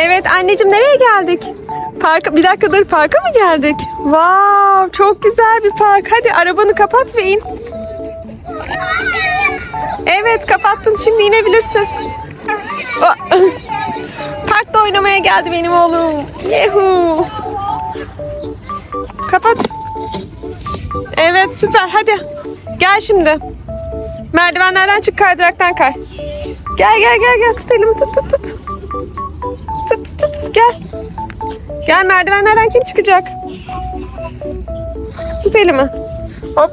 Evet anneciğim nereye geldik? Parka, bir dakika dur parka mı geldik? Wow çok güzel bir park. Hadi arabanı kapat ve in. Evet kapattın şimdi inebilirsin. Parkta oynamaya geldi benim oğlum. Yehu. Kapat. Evet süper hadi. Gel şimdi. Merdivenlerden çık kaydıraktan kay. Gel gel gel gel tut elimi tut tut tut. Tut tut tut, gel. Gel merdivenlerden kim çıkacak? Tut elimi. Hop.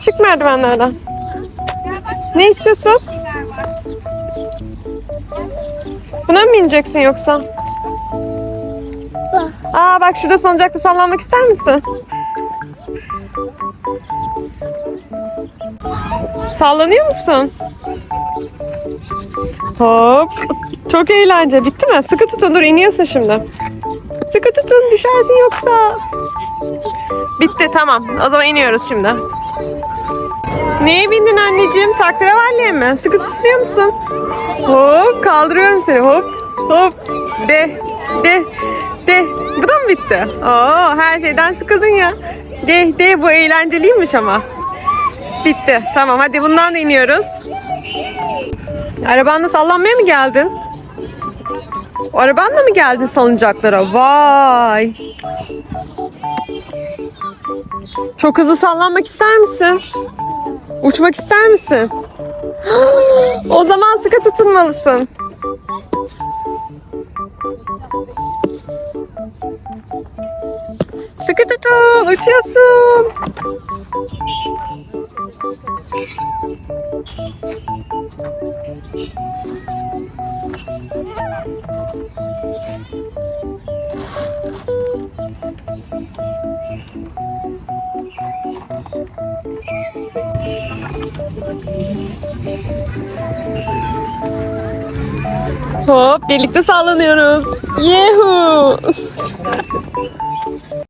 Çık merdivenlerden. Ne istiyorsun? Buna mı bineceksin yoksa? Aa bak şurada salıncakta sallanmak ister misin? Sallanıyor musun? Hop. Çok eğlence. Bitti mi? Sıkı tutun. Dur iniyorsun şimdi. Sıkı tutun. Düşersin yoksa. Bitti tamam. O zaman iniyoruz şimdi. Neye bindin anneciğim? Tahterevalliye mi? Sıkı tutuyor musun? Hop kaldırıyorum seni. Hop hop. De de de. Bu da mı bitti? Oo her şeyden sıkıldın ya. De de bu eğlenceliymiş ama. Bitti. Tamam hadi bundan da iniyoruz. Arabanla sallanmaya mı geldin? Arabanla mı geldin salıncaklara? Vay. Çok hızlı sallanmak ister misin? Uçmak ister misin? O zaman sıkı tutunmalısın. Sıkı tutun, uçuyorsun. Hop birlikte sallanıyoruz. Yehu.